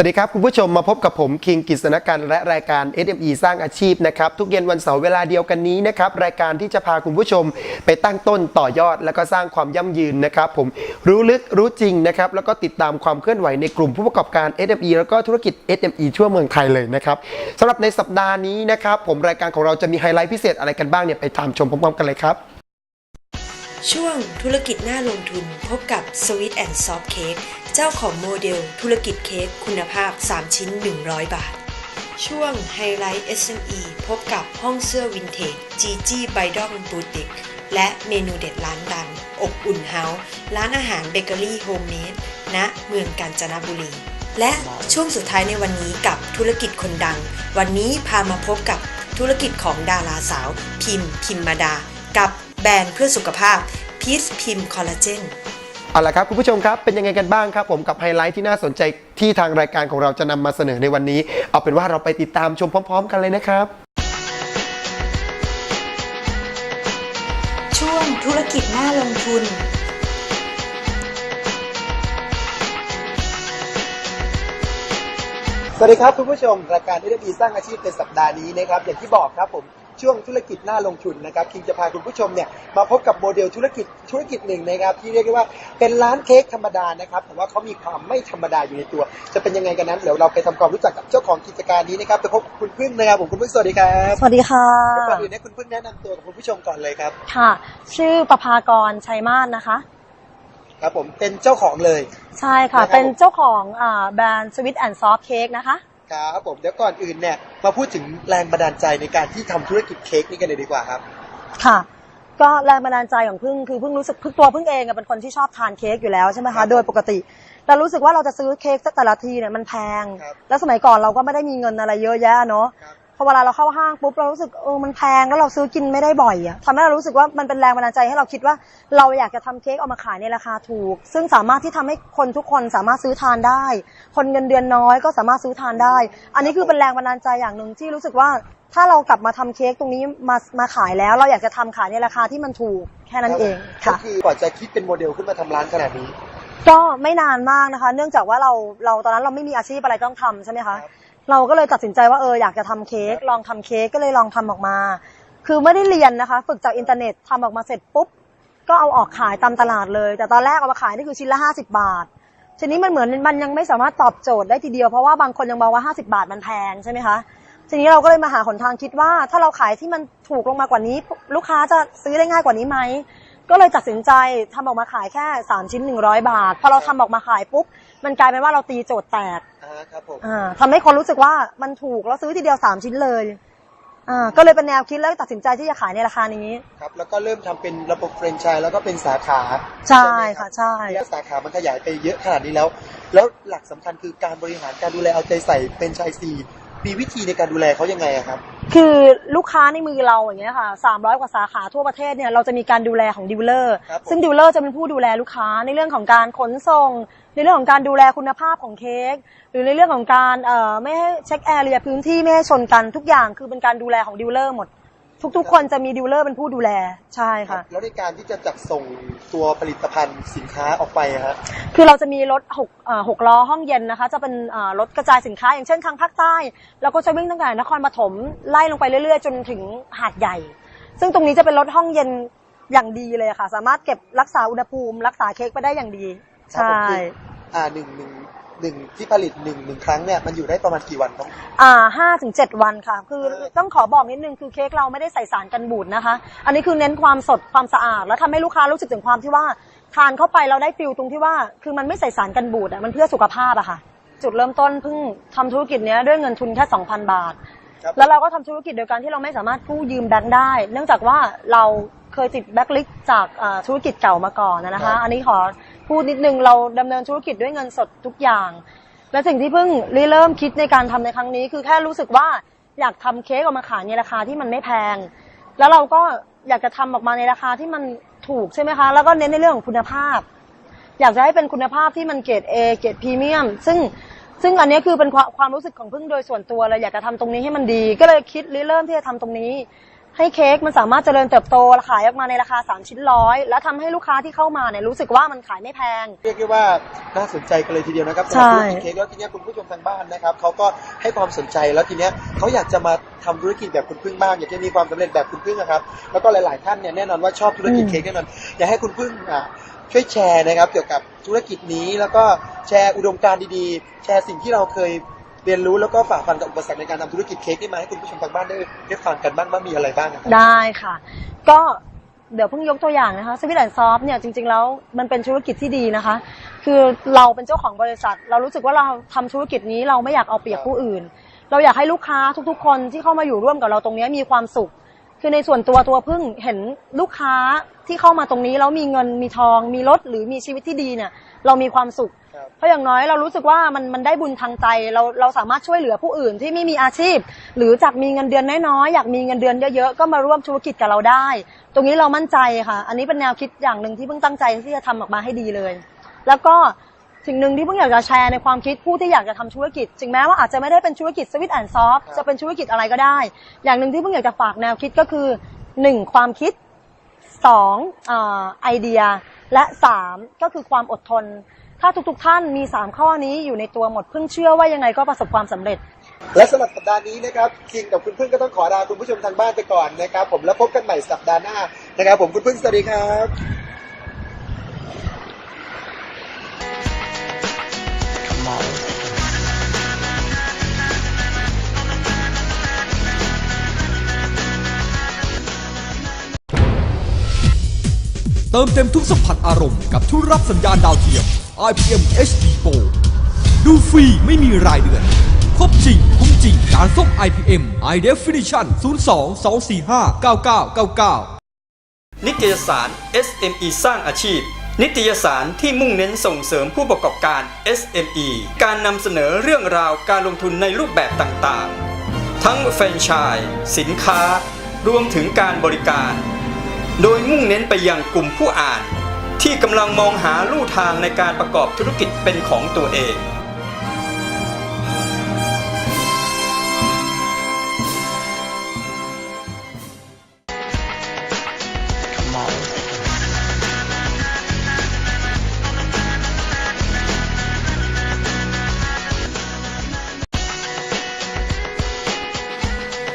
สวัสดีครับ คุณผู้ชมมาพบกับผมคิงกิษณกันและรายการ SME สร้างอาชีพนะครับทุกเย็นวันเสาร์เวลาเดียวกันนี้นะครับรายการที่จะพาคุณผู้ชมไปตั้งต้นต่อยอด แล้วก็สร้างความยั่งยืนนะครับผมรู้ลึกรู้จริงนะครับแล้วก็ติดตามความเคลื่อนไหวในกลุ่มผู้ประกอบการ SME แล้วก็ธุรกิจ SME ทั่วเมืองไทยเลยนะครับสำหรับในสัปดาห์นี้นะครับผมรายการของเราจะมีไฮไลท์พิเศษอะไรกันบ้างเนี่ยไปตามชมพร้อมๆกันเลยครับ ช่วงธุรกิจหน่าลงทุนพบกับ Sweet and Soft Cake เจ้าของโมเดลธุรกิจเค้กคุณภาพ 3 ชิ้น 100 บาท ช่วงไฮไลท์ SME พบกับห้องเสื้อวินเทจ GG b y d o n Boutique และเมนูเด็ดร้านดัง อบอุ่นเฮาส์ร้านอาหารเบเกอรี่โฮมเมดณเมืองกาญจนบุรี และช่วงสุดท้ายในวันนี้กับธุรกิจคนดัง วันนี้พามาพบกับธุรกิจของดาราสาว พิมพ์พิมมาดา กับ แบรนด์เพื่อสุขภาพพีซพิมคอลลาเจนเอาละครับคุณผู้ชมครับเป็นยังไงกันบ้างครับผมกับไฮไลท์ที่น่าสนใจที่ทางรายการของเราจะนำมาเสนอในวันนี้ เอาเป็นว่าเราไปติดตามชมพร้อม ๆ กันเลยนะครับ ช่วงธุรกิจน่าลงทุน สวัสดีครับคุณผู้ชมรายการที่ได้มีสร้างอาชีพในสัปดาห์นี้นะครับอย่างที่บอกครับผม ช่วงธุรกิจน่าลงทุนนะครับคิงจะพาคุณผู้ชมเนี่ยมาพบกับโมเดลธุรกิจธุรกิจหนึ่งนะครับที่เรียกได้ว่าเป็นร้านเค้กธรรมดานะครับแต่ว่าเขามีความไม่ธรรมดาอยู่ในตัว จะเป็นยังไงกันนั้นเดี๋ยวเราไปทำความรู้จักกับเจ้าของกิจการนี้นะครับไปพบกับคุณพึ่งนะครับผมคุณพึ่งสวัสดีครับสวัสดีค่ะเดี๋ยวก่อนอื่นให้คุณพึ่งแนะนำตัวกับคุณผู้ชมก่อนเลยครับค่ะ ชื่อประภากรชัยมาศนะคะ ครับผมเป็นเจ้าของเลย ใช่ค่ะนะครับเป็นเจ้าของอ่าแบรนด์ Sweet and Soft Cake นะคะ ครับผมเดี๋ยวก่อนอื่นเนี่ยมาพูดถึงแรงบันดาลใจในการที่ทำธุรกิจเค้กนี่กันเลยดีกว่าครับ ค่ะ ก็แรงบันดาลใจของพึ่งคือพึ่งรู้สึกพึ่งตัวพึ่งเองอะเป็นคนที่ชอบทานเค้กอยู่แล้วใช่ไหมครัคะบโดยปกติแต่รู้สึกว่าเราจะซื้อเค้กสักแต่ละทีเนี่ยมันแพงครับแล้วสมัยก่อนเราก็ไม่ได้มีเงินอะไรเยอะแยะเนาะครับพ อเวลาเราเข้าห้างปุ๊บเรารู้สึกเออมันแพงแล้วเราซื้อกินไม่ได้บ่อยอะทำให้เรารู้สึกว่ามันเป็นแรงบันดาลใจให้เราคิดว่าเราอยากจะทำเค้กเอามาขายในราคาถูก ซึ่งสามารถที่ทำให้คนทุกคนสามารถซื้อทานได้ คนเงินเดือนน้อยก็สามารถซื้อทานได้ อันนี้คือเป็นแรงบันดาลใจอย่างหนึ่งที่รู้สึกว่าถ้าเรากลับมาทำเค้กตรงนี้มามาขายแล้วเราอยากจะทำขายในราคาที่มันถูกแค่นั้นเองค่ะคือกว่าจะคิดเป็นโมเดลขึ้นมาทำร้านขนาดนี้ ก็ไม่นานมากนะคะ เนื่องจากว่าเราเราตอนนั้นเราไม่มีอาชีพอะไรต้องทำใช่ไหมคะครับเราก็เลยตัดสินใจว่าเอออยากจะทำเค้กลองทำเค้กก็เลยลองทำออกมา คือไม่ได้เรียนนะคะ ฝึกจากอินเทอร์เน็ตทำออกมาเสร็จปุ๊บ ก็เอาออกขายตามตลาดเลย แต่ตอนแรกเอามาขายนี่คือชิ้นละ 50 บาท ทีนี้มันเหมือนมันยังไม่สามารถตอบโจทย์ได้ทีเดียวเพราะว่าบางคนยังมองว่า 50 บาทมันแพงใช่ไหมคะ ทีนี้เราก็เลยมาหาหนทางคิดว่า ถ้าเราขายที่มันถูกลงมากว่านี้ ลูกค้าจะซื้อได้ง่ายกว่านี้ไหม ก็เลยตัดสินใจทำออกมาขายแค่ 3 ชิ้น 100 บาท พอเราทำออกมาขายปุ๊บ มันกลายเป็นว่าเราตีโจทย์แตกอ่าครับผมอ่าทำให้คนรู้สึกว่ามันถูกแล้วซื้อทีเดียว 3 ชิ้นเลยอ่าก็เลยเป็นแนวคิดแล้วตัดสินใจที่จะขายในราคานี้ครับแล้วก็เริ่มทำเป็นระบบแฟรนไชส์แล้วก็เป็นสาขาใช่ไหมค่ะรับใช่แล้วสาขามันขยายไปเยอะขนาดนี้แล้ว แล้วหลักสำคัญคือการบริหารการดูแลเอาใจใส่เป็นชายซีมีวิธีในการดูแลเขายังไงอะครับ คือลูกค้าในมือเราอย่างเงี้ยค่ะ300 กว่าสาขาทั่วประเทศเนี่ยเราจะมีการดูแลของดีลเลอร์ครับผม ซึ่งดีลเลอร์จะเป็นผู้ดูแลลูกค้าในเรื่องของการขนส่ง ในเรื่องของการดูแลคุณภาพของเค้กหรือในเรื่องของการเอ่อไม่ให้เช็คแอร์เรียพื้นที่ไม่ให้ชนกันทุกอย่างคือเป็นการดูแลของดีลเลอร์หมด ทุกๆ คนจะมีดีลเลอร์เป็นผู้ดูแลใช่ครัค่ะบแล้วในการที่จะจัดส่งตัวผลิตภัณฑ์สินค้าออกไปอะฮะคือเราจะมีรถหกเอ่อหกล้อห้องเย็นนะคะ จะเป็นเอ่อรถกระจายสินค้า อย่างเช่นทางภาคใต้เราก็จะวิ่งตั้งแต่นครปฐมไล่ลงไปเรื่อยๆ จนถึงหาดใหญ่ ซึ่งตรงนี้จะเป็นรถห้องเย็นอย่างดีเลยค่ะ สามารถเก็บรักษาอุณหภูมิ รักษาเค้กไปได้อย่างดีครับใช่ผมคืออ่าหนึ่งหนึ่ง หนึ่งที่ผลิตหนึ่งหนึ่งครั้งเนี่ยมันอยู่ได้ประมาณกี่วันครับ อ่าห้าถึงเจ็ดวันค่ะ คือเออต้องขอบอกนิดนึงคือเค้กเราไม่ได้ใส่สารกันบูดนะคะ อันนี้คือเน้นความสดความสะอาด แล้วทำให้ลูกค้ารู้สึกถึงความที่ว่า ทานเข้าไปเราได้ฟิลตรงที่ว่า คือมันไม่ใส่สารกันบูดอะมันเพื่อสุขภาพอะค่ะ จุดเริ่มต้นเพิ่งทำธุรกิจเนี้ยด้วยเงินทุนแค่2,000บาทครับแล้วเราก็ทำธุรกิจโดยการที่เราไม่สามารถกู้ยืมแบงค์ได้ เนื่องจากว่าเราเคยติดแบ็คลิสจากอ่าธุรกิจเก่ามาก่อนนะครัคะบอันนี้ขอ พูดนิดนึงเราดำเนินธุรกิจด้วยเงินสดทุกอย่าง และสิ่งที่เพิ่งรเริ่มคิดในการทำในครั้งนี้ คือแค่รู้สึกว่าอยากทำเค้กออกมาขายในราคาที่มันไม่แพง แล้วเราก็อยากจะทำออกมาในราคาที่มันถูกใช่ไหมคะ แล้วก็เน้นในเรื่องของคุณภาพ อยากจะให้เป็นคุณภาพที่มันเกรด A เกรดพรีเมียม ซึ่งซึ่งอันนี้คือเป็นความความรู้สึกของพึ่งโดยส่วนตัวเลยอยากจะทำตรงนี้ให้มันดี ก็เลยคิดริเริ่มที่จะทำตรงนี้ ให้เค้กมันสามารถเจริญเติบโตขายออกมาในราคา 3 ชิ้นร้อยแล้วทำให้ลูกค้าที่เข้ามาเนี่ยรู้สึกว่ามันขายไม่แพง เรียกได้ว่าน่าสนใจกันเลยทีเดียวนะครับใช่สำหรับธุรกิจเค้กแล้วทีเนี้ยคุณผู้ชมทางบ้านนะครับเขาก็ให้ความสนใจแล้วทีเนี้ยเขาอยากจะมาทำธุรกิจแบบคุณพึ่งบ้างอยากจะมีความสำเร็จแบบคุณพึ่งนะครับแล้วก็หลาย ๆ ท่านเนี่ยแน่นอนว่าชอบธุรกิจเค้กแน่นอนอยากให้คุณพึ่งอะช่วยแชร์นะครับเกี่ยวกับธุรกิจนี้แล้วก็แชร์อุดมการณ์ดีๆ แชร์สิ่งที่เราเคย เรียนรู้แล้วก็ฝ่าฟันกับอุปสรรคในการทำธุรกิจเค้กนี่มาให้คุณผู้ชมทางบ้านได้ได้ฟังกันบ้างว่ามีอะไรบ้างนะครับได้ค่ะ ก็เดี๋ยวเพิ่งยกตัวอย่างนะคะสวิตแอนซอฟเนี่ยจริงๆแล้วมันเป็นธุรกิจที่ดีนะคะ คือเราเป็นเจ้าของบริษัท เรารู้สึกว่าเราทำธุรกิจนี้เราไม่อยากเอาเปรียบผู้อื่น เราอยากให้ลูกค้าทุกๆ คนที่เข้ามาอยู่ร่วมกับเราตรงนี้มีความสุข คือในส่วนตัวตัวพิ่งเห็นลูกค้าที่เข้ามาตรงนี้แล้วมีเงินมีทอง มีรถหรือมีชีวิตที่ดีเนี่ย เรามีความสุข ครับ เพราะอย่างน้อยเรารู้สึกว่ามันมันได้บุญทางใจเราเราสามารถช่วยเหลือผู้อื่นที่ไม่มีอาชีพ หรือจากมีเงินเดือนน้อยๆอยากมีเงินเดือนเยอะๆก็มาร่วมธุรกิจกับเราได้ ตรงนี้เรามั่นใจค่ะ อันนี้เป็นแนวคิดอย่างหนึ่งที่เพิ่งตั้งใจที่จะทำออกมาให้ดีเลย แล้วก็สิ่งหนึ่งที่เพิ่งอยากจะแชร์ในความคิดผู้ที่อยากจะทำธุรกิจถึงแม้ว่าอาจจะไม่ได้เป็นธุรกิจสวิตแอนด์ซอฟครับ จะเป็นธุรกิจอะไรก็ได้ อย่างหนึ่งที่เพิ่งอยากจะฝากแนวคิดก็คือหนึ่งความคิด สองอไอเดีย และสามก็คือความอดทน ถ้าทุกๆท่านมีสามข้อนี้อยู่ในตัวหมดเพิ่งเชื่อว่ายังไงก็ประสบความสำเร็จ และสำหรับสัปดาห์นี้นะครับคิงกับคุณพึ่งก็ต้องขอลาคุณผู้ชมทางบ้านไปก่อนนะครับ ผมแล้วพบกันใหม่สัปดาห์หน้านะครับ ผมคุณพึ่งสวัสดีครับ เติมเต็มทุกสัมผัสอารมณ์กับทุกรับสัญญาณดาวเทียม IPM HD Pro ดูฟรีไม่มีรายเดือน ครบจริง คุ้มจริงการส่ง IPM High Definition 02 245 9999นิตยสาร SME สร้างอาชีพ นิตยสารที่มุ่งเน้นส่งเสริมผู้ประกอบการ SME การนำเสนอเรื่องราวการลงทุนในรูปแบบต่างๆ ทั้งแฟรนไชส์สินค้า รวมถึงการบริการ โดยมุ่งเน้นไปยังกลุ่มผู้อ่าน ที่กำลังมองหาลู่ทางในการประกอบธุรกิจเป็นของตัวเอง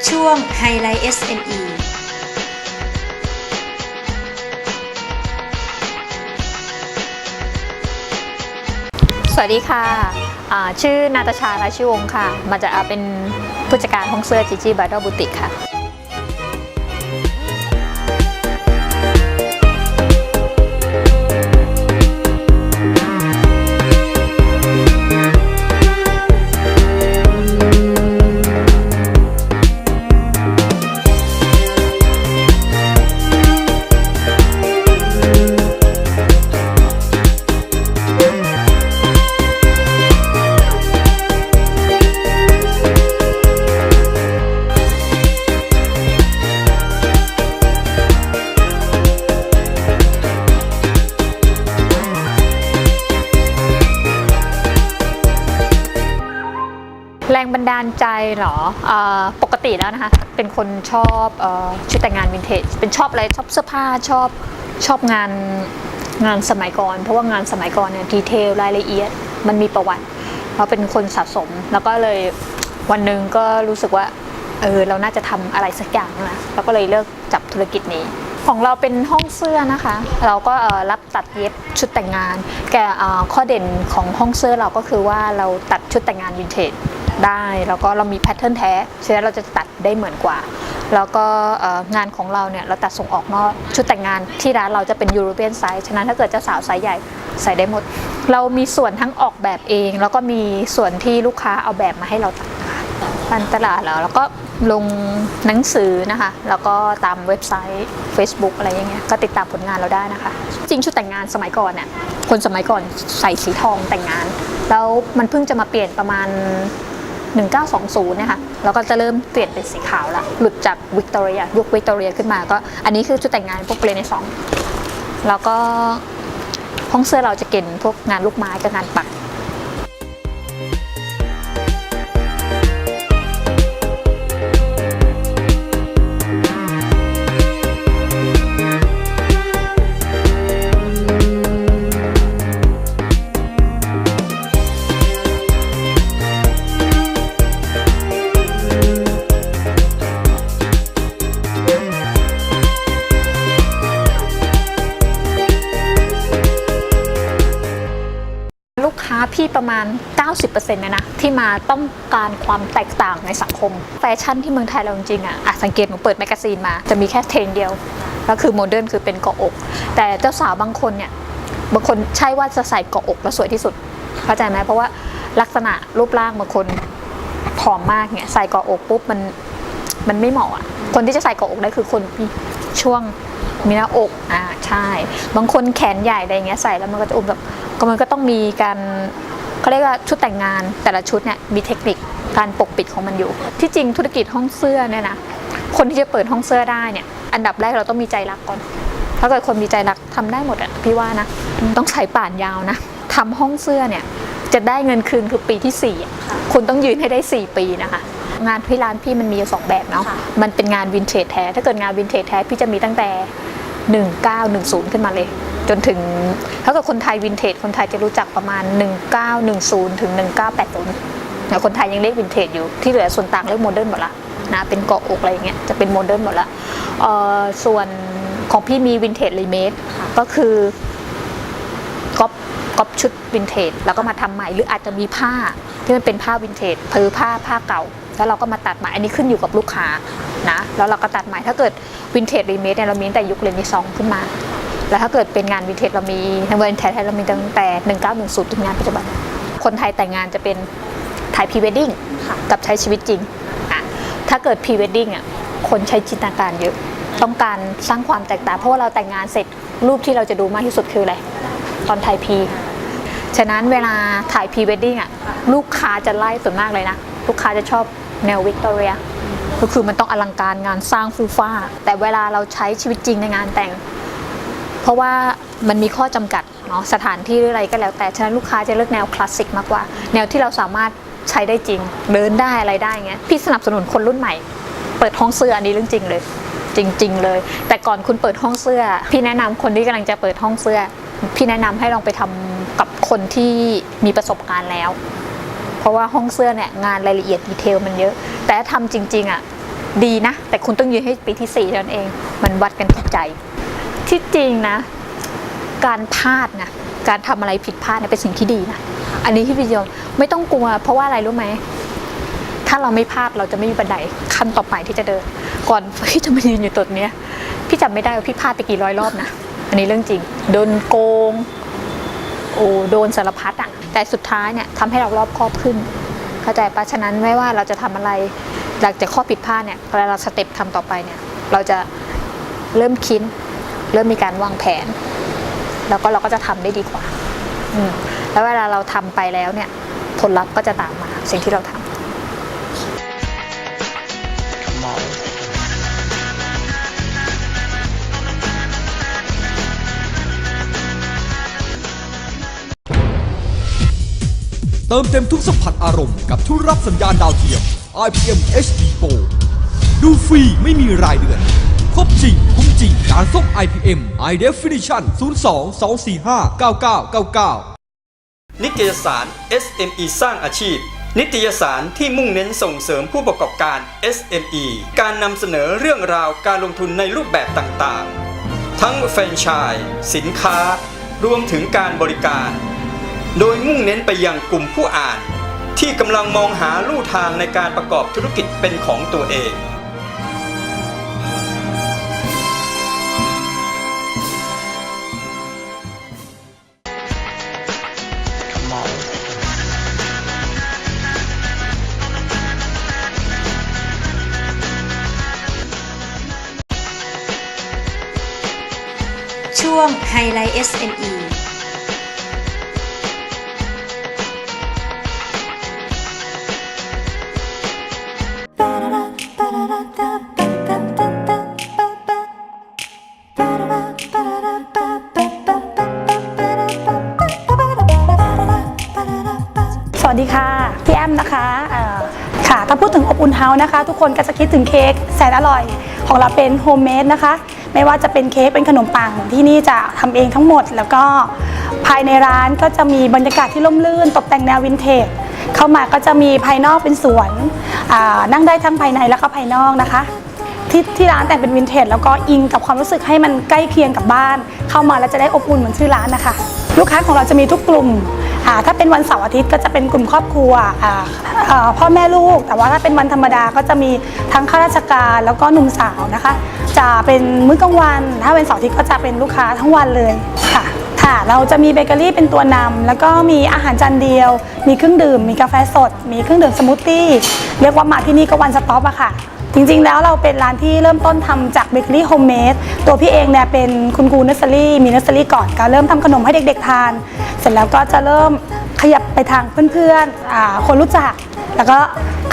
ช่วงไฮไลท์ SME สวัสดีค่ะ ชื่อนาตาชาราชิวงค่ะ มาจากอ่าเป็นผู้จัดการห้องเสื้อจีจีบาร์ดอบุติกค่ะ ใจเหรออปกติแล้วนะคะ เป็นคนชอบอชุดแต่งงานวินเทจ เป็นชอบอะไรชอบเสื้อผ้าชอบชอบงานงานสมัยก่อน เพราะว่างานสมัยก่อนเนี่ยดีเทลรายละเอียดมันมีประวัติ เราเป็นคนสะสม แล้วก็เลยวันหนึ่งก็รู้สึกว่าเออเราน่าจะทำอะไรสักอย่างนะเราก็เลยเลิกจับธุรกิจนี้ ของเราเป็นห้องเสื้อนะคะ เราก็รับตัดเย็บชุดแต่งงาน แก่ข้อเด่นของห้องเสื้อเราก็คือว่าเราตัดชุดแต่งงานวินเทจ ได้ แล้วก็เรามีแพทเทิร์นแท้ฉะนั้นเราจะตัดได้เหมือนกว่า แล้วก็งานของเราเนี่ยเราตัดส่งออกนอกชุดแต่งงานที่ร้านเราจะเป็นยูโรเปียนไซส์ฉะนั้นถ้าเกิดจ้าสาวไซส์ใหญ่ใส่ได้หมด เรามีส่วนทั้งออกแบบเอง แล้วก็มีส่วนที่ลูกค้าเอาแบบมาให้เราตัดนะคะการตลาดแล้วแล้วก็ลงหนังสือนะคะ แล้วก็ตามเว็บไซต์ Facebook อะไรอย่างเงี้ยก็ติดตามผลงานเราได้นะคะ จริงชุดแต่งงานสมัยก่อนเนี่ยคนสมัยก่อนใส่สีทองแต่งงาน แล้วมันเพิ่งจะมาเปลี่ยนประมาณ 1920 นะคะแล้วก็จะเริ่มเปลี่ยนเป็นสีขาวละหลุดจากวิกตอเรียยุควิกตอเรียขึ้นมาก็อันนี้คือชุดแต่งงานพวกเรเนซองส์แล้วก็ห้องเสื้อเราจะเก่นพวกงานลูกไม้กับงานปัก พี่ประมาณ 90%เลยนะ ที่มาต้องการความแตกต่างในสังคม แฟชั่นที่เมืองไทยเราจริงๆอะอะสังเกตหนูเปิดแมกกาซีนมา จะมีแค่เทรนเดียว ก็คือโมเดิร์นคือเป็นเกาะอก แต่เจ้าสาวบางคนเนี่ยบางคนใช่ว่าจะใส่เกาะอกแล้วสวยที่สุดเข้าใจไหมเพราะว่าลักษณะรูปร่างบางคนผอมมากเนี่ยใส่เกาะอกปุ๊บมันมันไม่เหมาะอะคนที่จะใส่เกาะอกได้คือคนช่วง มีหน้าอกอ่าใช่ บางคนแขนใหญ่อะไรเงี้ยใส่แล้วมันก็จะอุ้มแบบก็มันก็ต้องมีการเขาเรียกว่าชุดแต่งงานแต่ละชุดเนี่ยมีเทคนิคการปกปิดของมันอยู่ ที่จริงธุรกิจห้องเสื้อเนี่ยนะคนที่จะเปิดห้องเสื้อได้เนี่ย อันดับแรกเราต้องมีใจรักก่อน ถ้าเกิดคนมีใจรักทำได้หมดอะพี่ว่านะต้องใช้ป่านยาวนะทำห้องเสื้อเนี่ยจะได้เงินคืนคือปีที่4อะคุณต้องยืนให้ได้ 4 ปีนะคะ งานที่ร้านพี่มันมีอยู่สองแบบเนาะ มันเป็นงานวินเทจแท้ ถ้าเกิดงานวินเทจแท้พี่จะมีตั้งแต่ 1910 ขึ้นมาเลย จนถึงถ้าเกิดคนไทยวินเทจคนไทยจะรู้จักประมาณ 1910 ถึง 1980เนี่คนไทยยังเรียกวินเทจอยู่ที่เหลือส่วนต่างเรียกโมเดิร์นหมดละนะเป็นเกาะอกอะไรอย่างเงี้ยจะเป็นโมเดิร์นหมดละเอ่อส่วนของพี่มีวินเทจรีเมคก็คือก๊อปก๊อปชุดวินเทจแล้วก็มาทำใหม่หรืออาจจะมีผ้าที่มันเป็นผ้าวินเทจผือผ้าผ้าเก่า แล้วเราก็มาตัดใหม่อันนี้ขึ้นอยู่กับลูกค้านะแล้วเราก็ตัดใหม่ถ้าเกิดวินเทจรีเมคเนี่ยเรามีแต่ยุคเรนนิซองขึ้นมา แล้วถ้าเกิดเป็นงานวินเทจเรามีทางเวรไทยไทยเรามีตั้งแต่ 1910ถึงงานปัจจุบัน คนไทยแต่งงานจะเป็นถ่ายพรีเวดดิ้งกับใช้ชีวิตจริงอะถ้าเกิดพรีเวดดิ้งอะคนใช้จินตนาการเยอะต้องการสร้างความแตกต่างเพราะว่าเราแต่งงานเสร็จรูปที่เราจะดูมากที่สุดคืออะไรตอนถ่ายพีฉะนั้นเวลาถ่ายพรีเวดดิ้งอะลูกค้าจะไล่ส่วนมากเลยนะ ลูกค้าจะชอบ แนววิกตอเรียก็คือมันต้องอลังการงานสร้างฟูฟ้า แต่เวลาเราใช้ชีวิตจริงในงานแต่ง เพราะว่ามันมีข้อจำกัดเนาะสถานที่หรืออะไรก็แล้วแต่ฉะนั้นลูกค้าจะเลือกแนวคลาสสิกมากกว่า แนวที่เราสามารถใช้ได้จริง เดินได้อะไรได้เงี้ยพี่สนับสนุนคนรุ่นใหม่ เปิดห้องเสื้ออันนี้เรื่องจริงเลย จริง ๆ เลย แต่ก่อนคุณเปิดห้องเสื้อ พี่แนะนำคนที่กำลังจะเปิดห้องเสื้อ พี่แนะนำให้ลองไปทำกับคนที่มีประสบการณ์แล้ว ราะว่าห้องเสื้อเนี่ยงานรายละเอียดดีเทลมันเยอะ แต่ถ้าจริงๆอะดีนะ แต่คุณต้องยืนให้ปีที่สี่นั้นเอง มันวัดกันที่ใจ ที่จริงนะ การพลาดนะการทำอะไรผิดพลาดเนี่ยเป็นสิ่งที่ดีนะอันนี้ที่พี่ยมไม่ต้องกลัว เพราะว่าอะไรรู้ไหมถ้าเราไม่พลาดเราจะไม่มีบันไดขั้นต่อไปที่จะเดิน ก่อนพี่จะมายืนอยู่ตรงนี้พี่จำไม่ได้ว่าพี่พลาดไปกี่ร้อยรอบนะ อันนี้เรื่องจริง โดนโกง โอ้โดนสารพัดอะแต่สุดท้ายเนี่ยทำให้เรารอบคอบขึ้น เข้าใจปะฉะนั้นไม่ว่าเราจะทำอะไรหลังจากข้อผิดพลาดเนี่ยเวลาเราสเต็ปทำต่อไปเนี่ยเราจะเริ่มคิดเริ่มมีการวางแผน แล้วก็เราก็จะทำได้ดีกว่าอืมแล้วเวลาเราทำไปแล้วเนี่ยผลลัพธ์ก็จะตามมาสิ่งที่เราทำ เติมเต็มทุกสัมผัสอารมณ์กับทุกรับสัญญาณดาวเทียม IPM HD Pro ดูฟรีไม่มีรายเดือน ครบจริง คุ้มจริงการส่ง IPM High Definition 02 245 9999นิตยสาร SME สร้างอาชีพ นิตยสารที่มุ่งเน้นส่งเสริมผู้ประกอบการ SME การนำเสนอเรื่องราวการลงทุนในรูปแบบต่างๆ ทั้งแฟรนไชส์สินค้า รวมถึงการบริการ โดยมุ่งเน้นไปยังกลุ่มผู้อ่าน ที่กำลังมองหาลู่ทางในการประกอบธุรกิจเป็นของตัวเอง สดีค่ะพี่แอมนะคะค่ะถ้าพูดถึงอบอุ่นเฮาส์นะคะ ทุกคนก็จะคิดถึงเค้กแสนอร่อย ของเราเป็นโฮมเมดนะคะ ไม่ว่าจะเป็นเค้กเป็นขนมปังที่นี่จะทำเองทั้งหมด แล้วก็ภายในร้านก็จะมีบรรยากาศที่ร่มรื่น ตกแต่งแนววินเทจเข้ามาก็จะมีภายนอกเป็นสวนนั่งได้ทั้งภายในแล้วก็ภายนอกนะคะที่ที่ร้านแต่งเป็นวินเทจแล้วก็อิงกับความรู้สึกให้มันใกล้เคียงกับบ้าน เข้ามาแล้วจะได้อบอุ่นเหมือนชื่อร้านนะคะ ลูกค้าของเราจะมีทุกกลุ่ม ถ้าเป็นวันเสาร์อาทิตย์ก็จะเป็นกลุ่มครอบครัวพ่อแม่ลูก แต่ว่าถ้าเป็นวันธรรมดาก็จะมีทั้งข้าราชการแล้วก็หนุ่มสาวนะคะ จะเป็นมื้อกลางวัน ถ้าเป็นเสาร์อาทิตย์ก็จะเป็นลูกค้าทั้งวันเลยค่ะค่ะเราจะมีเบเกอรี่เป็นตัวนำแล้วก็มีอาหารจานเดียว มีเครื่องดื่ม มีกาแฟสด มีเครื่องดื่มสมูทตี้เรียกว่ามาที่นี่ก็วันสต็อปอะค่ะ จริงๆแล้วเราเป็นร้านที่เริ่มต้นทำจากเบเกอรี่โฮมเมดตัวพี่เองเนี่ยเป็นคุณครูเนสเซอรี่มีเนสเซอรี่ก่อนก็เริ่มทำขนมให้เด็กๆทาน เสร็จแล้วก็จะเริ่มขยับไปทางเพื่อนๆคนรู้จัก แล้วก็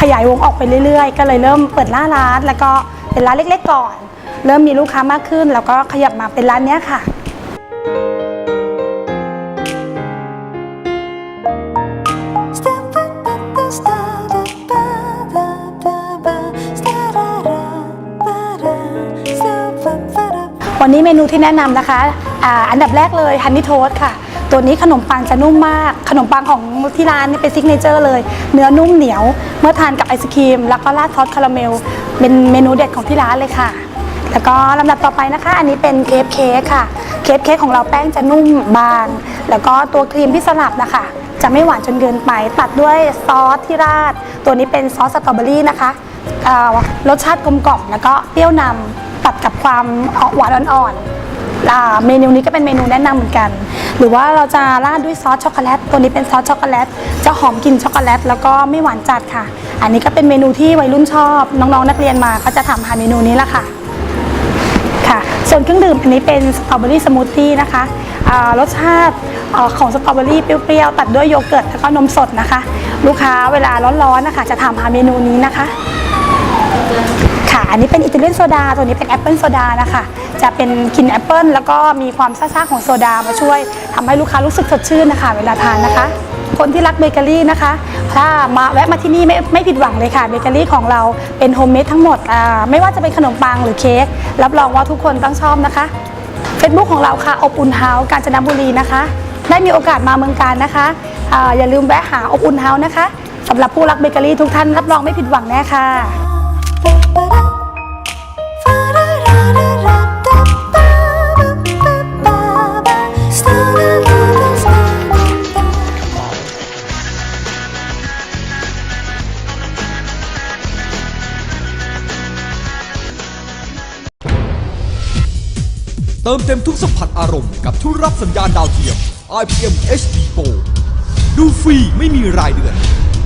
ขยายวงออกไปเรื่อยๆ ก็เลยเริ่มเปิดหน้าร้าน แล้วก็เป็นร้านเล็กๆก่อน เริ่มมีลูกค้ามากขึ้น แล้วก็ขยับมาเป็นร้านเนี้ยค่ะ วันนี้เมนูที่แนะนำนะคะอ,อันดับแรกเลยฮันนี่โทสค่ะ ตัวนี้ขนมปังจะนุ่มมาก ขนมปังของที่ร้านนี่เป็นซิกเนเจอร์เลย เนื้อนุ่มเหนียว เมื่อทานกับไอศครีม แล้วก็ราดซอสคาราเมล เป็นเมนูเด็ดของที่ร้านเลยค่ะ แล้วก็ลำดับต่อไปนะคะ อันนี้เป็นเคฟเค้กค่ะ เคฟเค้กของเราแป้งจะนุ่มบาง แล้วก็ตัวครีมที่สลับนะคะ จะไม่หวานจนเกินไป ตัดด้วยซอสที่ราด ตัวนี้เป็นซอสสตรอเบอรี่นะคะรสชาติกลมกล่อมแล้วก็เปรี้ยวนำ ตัดกับความหวานอ่อนๆเมนูนี้ก็เป็นเมนูแนะนำเหมือนกัน หรือว่าเราจะราดด้วยซอสช็อกโกแลต ตัวนี้เป็นซอสช็อกโกแลต จะหอมกลิ่นช็อกโกแลต แล้วก็ไม่หวานจัดค่ะ อันนี้ก็เป็นเมนูที่วัยรุ่นชอบ น้องๆ นักเรียนมาก็จะทำหาเมนูนี้ละค่ะค่ะ ส่วนเครื่องดื่มอันนี้เป็นสตรอเบอรี่สมูทตี้นะคะรสชาติอของสตรอเบอรี่เปรี้ยวๆ ตัดด้วยโยเกิร์ตแล้วก็นมสดนะคะ ลูกค้าเวลาร้อนๆนะคะ จะถามหาเมนูนี้นะคะ อันนี้เป็นอิตาเลียนโซดา ตัวนี้เป็นแอปเปิลโซดานะคะ จะเป็นกินแอปเปิลแล้วก็มีความซ่าๆของโซดามาช่วยทำให้ลูกค้ารู้สึกสดชื่นนะคะ เวลาทานนะคะ คนที่รักเบเกอรี่นะคะ ถ้ามาแวะมาที่นี่ไม่ไม่ผิดหวังเลยค่ะ เบเกอรี่ของเราเป็นโฮมเมดทั้งหมดอ่าไม่ว่าจะเป็นขนมปังหรือเค้ก รับรองว่าทุกคนต้องชอบนะคะ Facebook ของเราค่ะอบอุ่นเฮาส์กาญจนบุรีนะคะ ได้มีโอกาสมาเมืองการนะคะอ่าอย่าลืมแวะหาอบอุ่นเฮาส์นะคะสำหรับผู้รักเบเกอรี่ทุกท่านรับรองไม่ผิดหวังแน่ค่ะ เต็มทุกสัมผัสอารมณ์กับทุกรับสัญญาณดาวเทียม IPM HD Pro ดูฟรีไม่มีรายเดือน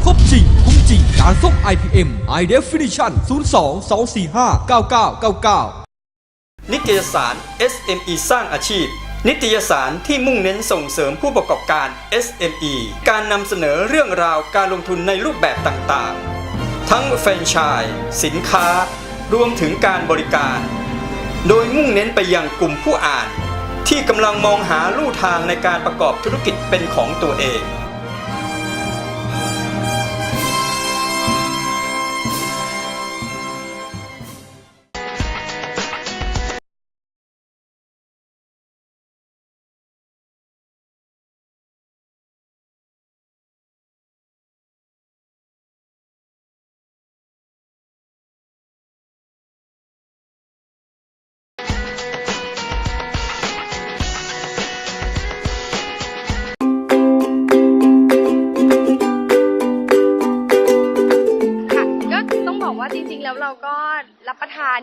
ครบจริง คุ้มจริง การส่ง IPM High Definition 02 245 9999นิตยสาร SME สร้างอาชีพ นิตยสารที่มุ่งเน้นส่งเสริมผู้ประกอบการ SME การนำเสนอเรื่องราวการลงทุนในรูปแบบต่างๆ ทั้งแฟรนไชส์สินค้า รวมถึงการบริการ โดยมุ่งเน้นไปยังกลุ่มผู้อ่าน ที่กำลังมองหาลู่ทางในการประกอบธุรกิจเป็นของตัวเอง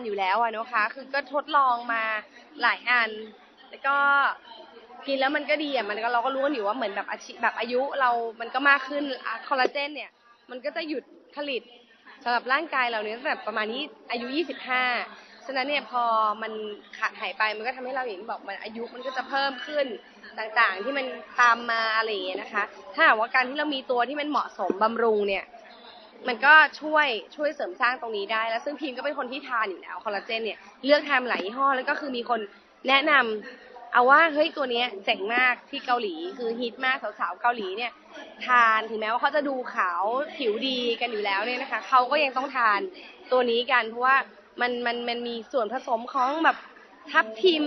อยู่แล้วอะนะคะ คือก็ทดลองมาหลายอัน แล้วก็กินแล้วมันก็ดีอะมันก็เราก็รู้กันอยู่ว่าเหมือนแบบอาชีแบบอายุเรา มันก็มากขึ้นคอลลาเจนเนี่ย มันก็จะหยุดผลิตสำหรับร่างกายเราเนี่ยตั้งแต่ประมาณนี้อายุ 25 ฉะนั้นเนี่ยพอมันขาดหายไปมันก็ทำให้เราอย่างที่บอกมันอายุมันก็จะเพิ่มขึ้นต่างๆ ที่มันตามมาอะไรอย่างเงี้ยนะคะ ถ้าหากว่าการที่เรามีตัวที่มันเหมาะสมบำรุงเนี่ย มันก็ช่วยช่วยเสริมสร้างตรงนี้ได้ แล้วซึ่งพิมก็เป็นคนที่ทานอยู่แล้วคอลลาเจนเนี่ยเลือกทานหลายยี่ห้อแล้วก็คือมีคนแนะนำเอาว่าเฮ้ยตัวเนี้ยเจ๋งมากที่เกาหลีคือฮิตมากสาวๆเกาหลีเนี่ย ทานถึงแม้ว่าเขาจะดูขาวผิวดีกันอยู่แล้วเนี่ยนะคะเขาก็ยังต้องทานตัวนี้กันเพราะว่ามันมันมันมีส่วนผสมของแบบ ทับทิม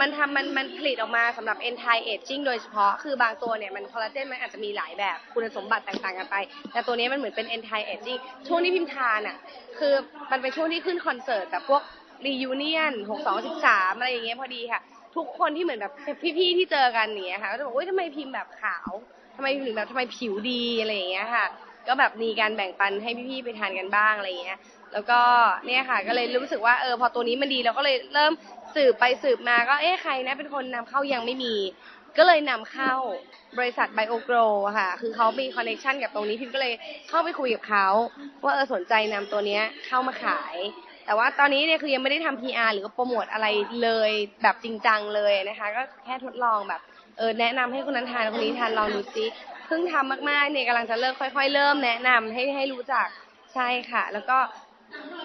มันทำมันมันผลิตออกมาสำหรับ anti aging โดยเฉพาะ คือบางตัวเนี่ยมันคอลลาเจนมันอาจจะมีหลายแบบคุณสมบัติต่างๆกันไป แต่ตัวนี้มันเหมือนเป็น anti aging ช่วงที่พิมทานอะ คือมันเป็นช่วงที่ขึ้นคอนเสิร์ตแบบพวก reunion 6 2 13 อะไรอย่างเงี้ยพอดีค่ะ ทุกคนที่เหมือนแบบพี่ๆที่เจอกันอย่างเงี้ยค่ะก็จะบอกว่าทำไมพิมพ์แบบขาวทำไมถึงแบบทำไมผิวดีอะไรอย่างเงี้ยค่ะ ก็แบบมีการแบ่งปันให้พี่ๆไปทานกันบ้างอะไรอย่างเงี้ย แล้วก็เนี่ยค่ะ ก็เลยรู้สึกว่าเออพอตัวนี้มันดีเราก็เลยเริ่มสืบไปสืบมาก็เอ๊ะใครนะเป็นคนนำเข้ายังไม่มี ก็เลยนำเข้าบริษัทไบโอโกรค่ะ คือเขามีคอนเนคชันกับตรงนี้พิมก็เลยเข้าไปคุยกับเขาว่าเออสนใจนำตัวเนี้ยเข้ามาขาย แต่ว่าตอนนี้เนี่ยคือยังไม่ได้ทำ PR หรือโปรโมทอะไรเลยแบบจริงจังเลยนะคะ ก็แค่ทดลองแบบเออแนะนำให้คนนั้นทานคนนี้ทานลองดูซิเพิ่งทำมากๆเนี่ยกำลังจะเริ่มค่อย ๆ เริ่มแนะนำให้ให้รู้จักใช่ค่ะ แล้วก็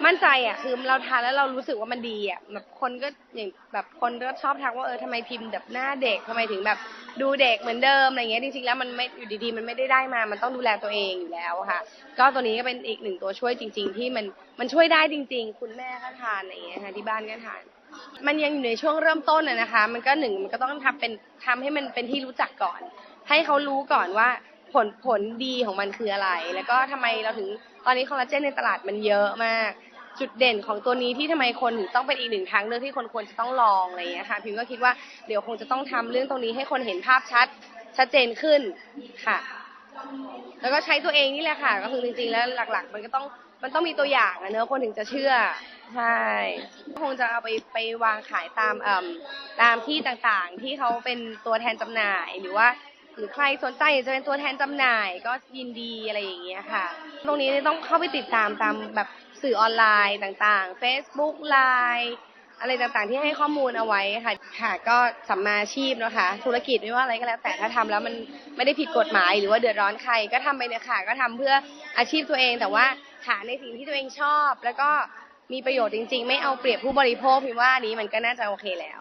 มั่นใจอะคือเราทานแล้วเรารู้สึกว่ามันดีอะแบบคนก็อย่างแบบคนก็ชอบทักว่าเออทำไมพิมพ์แบบหน้าเด็กทำไมถึงแบบดูเด็กเหมือนเดิมอะไรเงี้ยจริงๆแล้วมันไม่อยู่ดีๆ มันไม่ได้ได้มา มันต้องดูแลตัวเองอยู่แล้วค่ะ ก็ตัวนี้ก็เป็นอีกหนึ่งตัวช่วยจริง ๆ ที่มันมันช่วยได้จริง ๆ คุณแม่ก็ทานอะไรเงี้ยค่ะที่บ้านก็ทาน มันยังอยู่ในช่วงเริ่มต้นอะนะคะ มันก็หนึ่งมันก็ต้องทำเป็นทำให้มันเป็นที่รู้จักก่อน ให้เขารู้ก่อนว่า ผลผลดีของมันคืออะไร แล้วก็ทำไมเราถึงตอนนี้คอลลาเจนในตลาดมันเยอะมาก จุดเด่นของตัวนี้ที่ทำไมคนถึงต้องเป็นอีกหนึ่งทางเลือกที่คนควรจะต้องลองอะไรอย่างเงี้ยค่ะพิมก็คิดว่าเดี๋ยวคงจะต้องทำเรื่องตรงนี้ให้คนเห็นภาพชัดชัดเจนขึ้นค่ะ แล้วก็ใช้ตัวเองนี่แหละค่ะ ก็คือจริงๆแล้วหลัก ๆ มันก็ต้องมันต้องมีตัวอย่างอะเนอะคนถึงจะเชื่อใช่คงจะเอาไปไปวางขายตามเอ่มตามที่ต่างๆ ที่เขาเป็นตัวแทนจำหน่ายหรือว่า หรือใครสนใจอยากจะเป็นตัวแทนจำหน่ายก็ยินดีอะไรอย่างเงี้ยค่ะ ตรงนี้ต้องเข้าไปติดตามตามแบบสื่อออนไลน์ต่างๆ Facebook Line อะไรต่างๆที่ให้ข้อมูลเอาไว้ค่ะ ค่ะก็สัมมาชีพนะคะ ธุรกิจไม่ว่าอะไรก็แล้ว แต่ถ้าทำแล้วมันไม่ได้ผิดกฎหมายหรือว่าเดือดร้อนใครก็ทำไปเนี่ยค่ะ ก็ทำเพื่ออาชีพตัวเองแต่ว่าหาในสิ่งที่ตัวเองชอบ แล้วก็มีประโยชน์จริง ๆ ไม่เอาเปรียบผู้บริโภคพิมว่านี้มันก็น่าจะโอเคแล้ว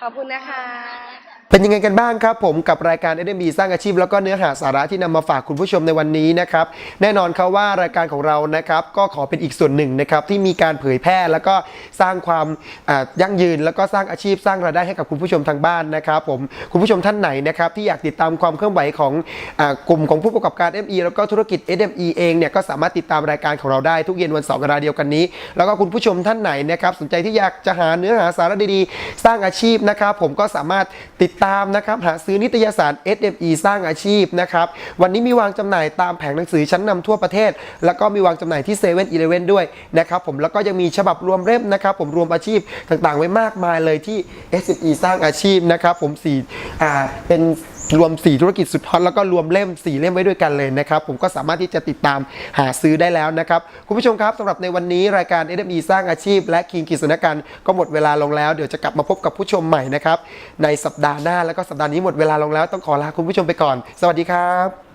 ขอบคุณนะคะ เป็นยังไงกันบ้างครับผมกับรายการ SMB สร้างอาชีพแล้วก็เนื้อหาสาระที่นำมาฝากคุณผู้ชมในวันนี้นะครับแน่นอนครับว่ารายการของเรานะครับก็ขอเป็นอีกส่วนหนึ่งนะครับที่มีการเผยแพร่แล้วก็สร้างความยั่งยืน แล้วก็สร้างอาชีพสร้างรายได้ให้กับคุณผู้ชมทางบ้านนะครับผมคุณผู้ชมท่านไหนนะครับที่อยากติดตามความเคลื่อนไหวของอกลุ่มของผู้ประกอบการ ME แล้วก็ธุรกิจ SME เองเนี่ยก็สามารถติดตามรายการของเราได้ทุกเย็นวันเสาร์เวลาเดียวกันนี้ แล้วก็คุณผู้ชมท่านไหนนะครับสนใจที่อยากจะหาเนื้อหาสาระดีๆ สร้างอาชีพนะครับผมก็สามารถติดตามนะครับหาซื้อนิตยสาร SME สร้างอาชีพนะครับวันนี้มีวางจำหน่ายตามแผงหนังสือชั้นนำทั่วประเทศ แล้วก็มีวางจำหน่ายที่เซเว่นอีเลเว่นด้วยนะครับผมแล้วก็ยังมีฉบับรวมเล่มนะครับผมรวมอาชีพต่างๆ ไว้มากมายเลยที่ SME สร้างอาชีพนะครับผมสี่อ่าเป็น รวม 4 ธุรกิจสุดฮอตแล้วก็รวมเล่ม 4 เล่มไว้ด้วยกันเลยนะครับ ผมก็สามารถที่จะติดตามหาซื้อได้แล้วนะครับ คุณผู้ชมครับสำหรับในวันนี้รายการ SME สร้างอาชีพ และคิงกิจสนการก็หมดเวลาลงแล้ว เดี๋ยวจะกลับมาพบกับผู้ชมใหม่นะครับ ในสัปดาห์หน้าแล้วก็สัปดาห์นี้หมดเวลาลงแล้วต้องขอลาคุณผู้ชมไปก่อน สวัสดีครับ